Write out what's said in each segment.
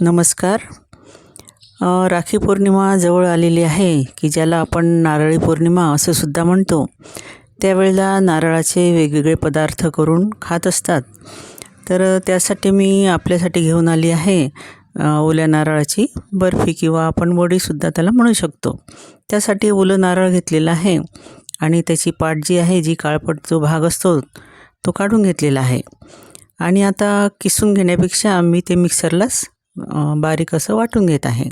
नमस्कार. राखी पौर्णिमा जवळ आलेली आहे की ज्याला आपण नारळी पौर्णिमा असं सुद्धा म्हणतो. त्यावेळेला नारळाचे वेगवेगळे पदार्थ करून खात असतात. तर त्यासाठी मी आपल्यासाठी घेऊन आली आहे ओल्या नारळाची बर्फी किंवा आपण वडीसुद्धा त्याला म्हणू शकतो. त्यासाठी ओलं नारळ घेतलेलं आहे आणि त्याची पाट जी आहे जी काळपट जो भाग असतो तो काढून घेतलेला आहे. आणि आता किसून घेण्यापेक्षा मी ते मिक्सरलाच बारीक असं वाटून घेत आहे.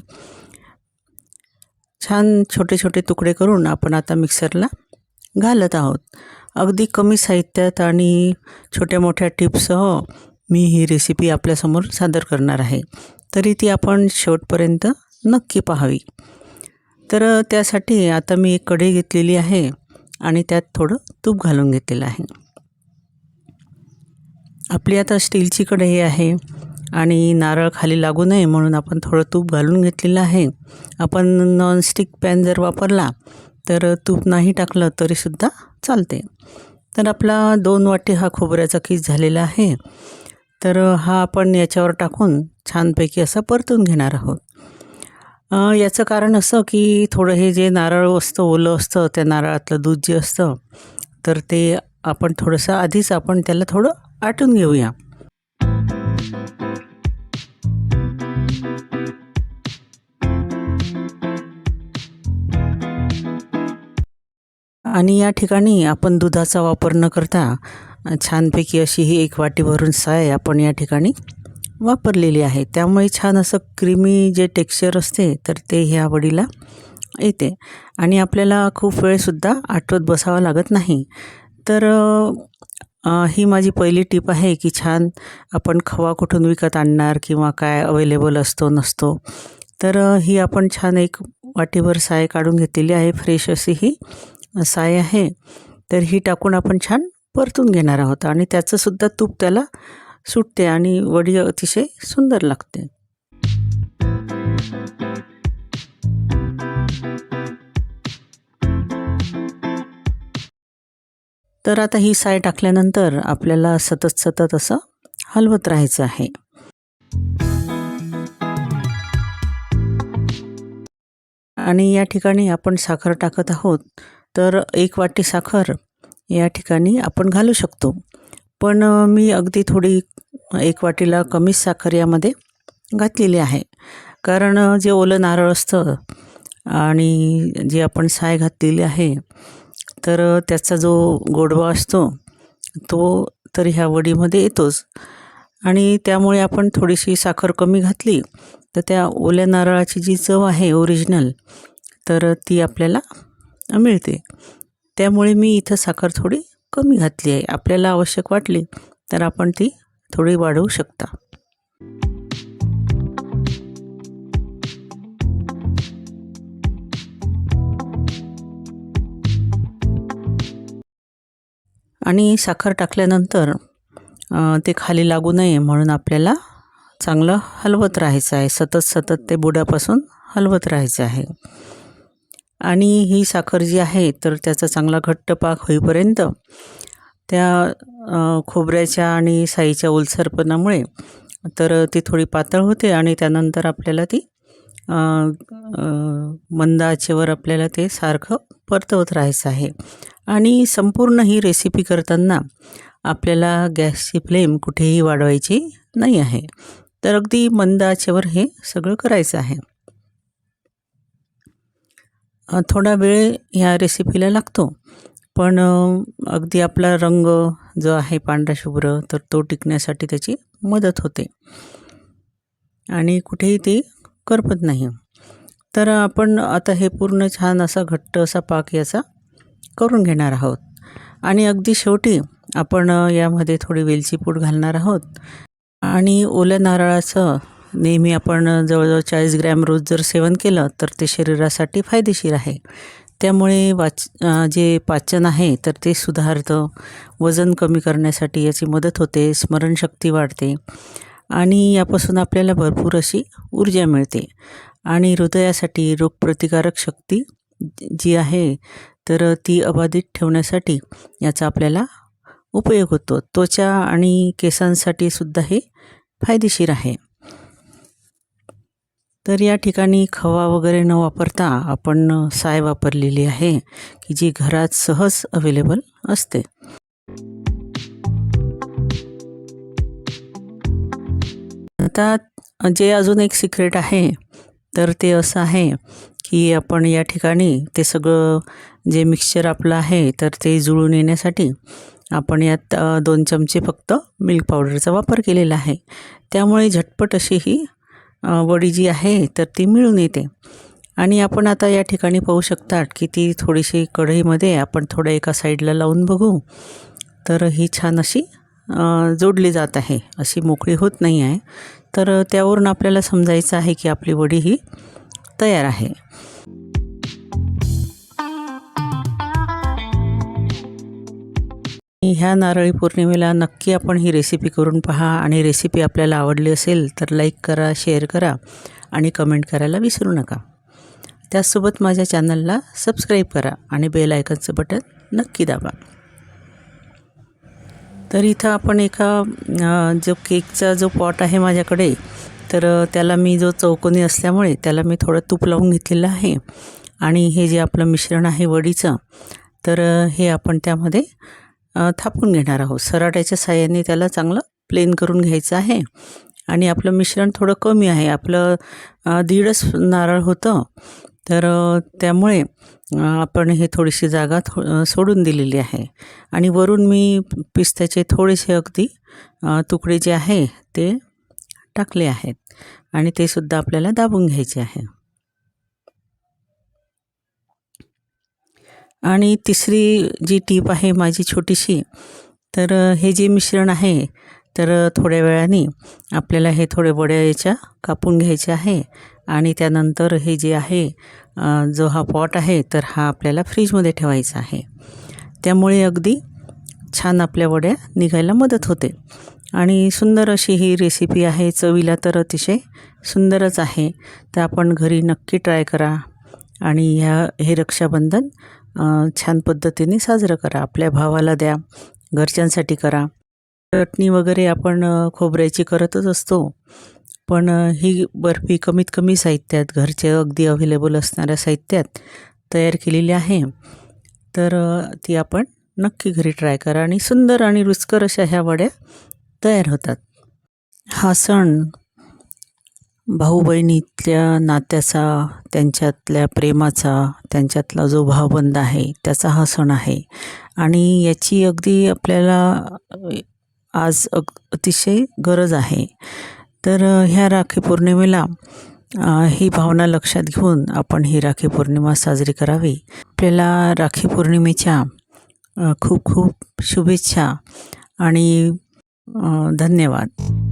छान छोटे छोटे तुकडे करून आपण आता मिक्सरला घालत आहोत. अगदी कमी साहित्यात आणि छोट्या मोठ्या टिप्ससह मी ही रेसिपी आपल्यासमोर सादर करणार आहे. तरी ती आपण शेवटपर्यंत नक्की पाहावी. तर त्यासाठी आता मी एक कढई घेतलेली आहे आणि त्यात थोडं तूप घालून घेतलेलं आहे. आपली आता स्टीलची कढई आहे. आणि नारळ खाली लागू नये म्हणून आपण थोडं तूप घालून घेतलेलं आहे. आपण नॉनस्टिक पॅन जर वापरला तर तूप नाही टाकलं तरीसुद्धा चालते. तर आपला दोन वाटी हा खोबऱ्याचा किस झालेला आहे. तर हा आपण याच्यावर टाकून छानपैकी असा परतून घेणार आहोत. याचं कारण असं की थोडं हे जे नारळ असतं ओलं असतं त्या नारळातलं दूध जे असतं तर ते आपण थोडंसं आधीच आपण त्याला थोडं आटून घेऊया. आणि या ठिकाणी आपण दुधाचा वापर न करता छानपैकी अशी ही एक वाटी भरून साय आपण या ठिकाणी वापरलेली आहे. त्यामुळे छान असं क्रीमी जे टेक्स्चर असते तर ते ह्या वडीला येते. आणि आपल्याला खूप वेळसुद्धा आठवत बसावं लागत नाही. तर ही माझी पहिली टीप आहे की छान आपण खवा कुठून विकत आणणार किंवा काय अवेलेबल असतो नसतो. तर ही आपण छान एक वाटीभर साय काढून घेतलेली आहे फ्रेश अशी ही. साय आहे तर ही टाकून आपण छान परतून घेणार आहोत आणि त्याचंसुद्धा तूप त्याला सुटते आणि वडी अतिशय सुंदर लागते. तर आता ही साय टाकल्यानंतर आपल्याला सतत सतत असं हलवत राहायचं आहे. आणि या ठिकाणी आपण साखर टाकत आहोत. तर एक वाटी साखर या ठिकाणी आपण घालू शकतो. पण मी अगदी थोडी एक वाटीला कमीच साखर यामध्ये घातलेली आहे. कारण जे ओलं नारळ असतं आणि जी आपण साय घातलेली आहे तर त्याचा जो गोडवा असतो तो तर ह्या वडीमध्ये येतोच. आणि त्यामुळे आपण थोडीशी साखर कमी घातली तर त्या ओल्या नारळाची जी चव आहे ओरिजिनल तर ती आपल्याला मिळते. त्यामुळे मी इथं साखर थोडी कमी घातली आहे. आपल्याला आवश्यक वाटली तर आपण ती थोडी वाढवू शकता. आणि साखर टाकल्यानंतर ते खाली लागू नये म्हणून आपल्याला चांगलं हलवत राहायचं आहे. सतत सतत ते बुडापासून हलवत राहायचं आहे. आणि ही साखर जी आहे तर त्याचा चांगला घट्ट पाक होईपर्यंत त्या खोबऱ्याच्या आणि साईच्या ओलसरपणामुळे तर ती थोडी पातळ होते आणि त्यानंतर आपल्याला ती अ, मंद आचेवर आपल्याला ते सारखं परतवत राहायचं आहे. आणि संपूर्ण ही रेसिपी करताना आपल्याला गॅसची फ्लेम कुठेही वाढवायची नाही आहे. तर अगदी मंद आचेवर हे सगळं करायचं आहे. थोडा वेळ ह्या रेसिपीला लागतो. पण अगदी आपला रंग जो आहे पांढरा शुभ्र तर तो टिकण्यासाठी त्याची मदत होते. आणि कुठेही ते करपत नाही. तर आपण आता हे पूर्ण छान असा घट्ट असा पाक याचा करून घेणार आहोत. आणि अगदी शेवटी आपण यामध्ये थोडी वेलची पूड घालणार आहोत. आणि ओल्या नारळाचं नेहमी आपण जवळजवळ चाळीस ग्रॅम रोज जर सेवन केलं तर ते शरीरासाठी फायदेशीर आहे. त्यामुळे वाच जे पाचन आहे तर ते सुधारतं वजन कमी करण्यासाठी याची मदत होते स्मरणशक्ती वाढते आणि यापासून आपल्याला भरपूर अशी ऊर्जा मिळते आणि हृदयासाठी रोगप्रतिकारक शक्ती जी आहे तर ती अबाधित ठेवण्यासाठी याचा आपल्याला उपयोग होतो. त्वचा आणि केसांसाठी सुद्धा हे फायदेशीर आहे. तर या ठिकाणी खवा वगैरे न वापरता आपण साय वापरलेली आहे की जी घरात सहज अवेलेबल असते. आता जे अजून एक सिक्रेट आहे तर ते असं आहे की आपण या ठिकाणी ते सगळं जे मिक्सचर आपलं आहे तर ते जुळून येण्यासाठी आपण यात दोन चमचे फक्त मिल्क पावडरचा वापर केलेला आहे. त्यामुळे झटपट अशी ही वडी जी आहे तर ती मिळून येते. आणि आपण आता या ठिकाणी पाहू शकतात की ती थोडीशी कढईमध्ये आपण थोडं एका साईडला लावून बघू. तर ही छान अशी जोडली जात आहे. अशी मोकळी होत नाही आहे. तर त्यावरून आपल्याला समजायचं आहे की आपली वडी ही तयार आहे. ह्या नारळी पौर्णिमेला नक्की आपण ही रेसिपी करून पहा. आणि रेसिपी आपल्याला आवडली असेल तर लाईक करा शेअर करा आणि कमेंट करायला विसरू नका. त्याचसोबत माझ्या चॅनलला सबस्क्राईब करा आणि बेल आयकनचं बटन नक्की दाबा. तर इथं आपण एका जो केकचा जो पॉट आहे माझ्याकडे तर त्याला मी जो चौकोनी असल्यामुळे त्याला मी थोडं तूप लावून घेतलेलं आहे. आणि हे जे आपलं मिश्रण आहे वडीचं तर हे आपण त्यामध्ये थापून घेणार आहोत. सराट्याच्या साह्याने त्याला चांगलं प्लेन करून घ्यायचं आहे. आणि आपलं मिश्रण थोडं कमी आहे. आपलं दीडच नारळ होतं. तर त्यामुळे आपण हे थोडीशी जागा थो सोडून दिलेली आहे. आणि वरून मी पिस्त्याचे थोडेसे अगदी तुकडे जे आहे ते टाकले आहेत. आणि ते सुद्धा आपल्याला दाबून घ्यायचे आहे. आणि तिसरी जी टीप आहे माझी छोटीशी तर हे जे मिश्रण आहे तर थोड्या वेळाने आपल्याला हे थोडे वड्या याच्या कापून घ्यायचे आहे आणि त्यानंतर हे जे आहे जो हा पॉट आहे तर हा आपल्याला फ्रीजमध्ये ठेवायचा आहे. त्यामुळे अगदी छान आपल्या वड्या निघायला मदत होते. आणि सुंदर अशी ही रेसिपी आहे चवीला तर अतिशय सुंदरच आहे. तर आपण घरी नक्की ट्राय करा. आणि ह्या हे रक्षाबंधन छान पद्धतीने साजरं करा. आपल्या भावाला द्या. घरच्यांसाठी करा. चटणी वगैरे आपण खोबऱ्याची करतच असतो. पण ही बर्फी कमीत कमी साहित्यात घरचे अगदी अवेलेबल असणाऱ्या साहित्यात तयार केलेली आहे. तर ती आपण नक्की घरी ट्राय करा आणि सुंदर आणि रुचकर अशा ह्या वड्या तयार होतात. हा सण भाऊ बहिणीतल्या नात्याचा त्यांच्यातल्या प्रेमाचा त्यांच्यातला जो भावबंध आहे त्याचा हा सण आहे. आणि याची अगदी आपल्याला आज अग अतिशय गरज आहे. तर ह्या राखी पौर्णिमेला ही भावना लक्षात घेऊन आपण ही राखी पौर्णिमा साजरी करावी. आपल्याला राखी पौर्णिमेच्या खूप खूप शुभेच्छा आणि धन्यवाद.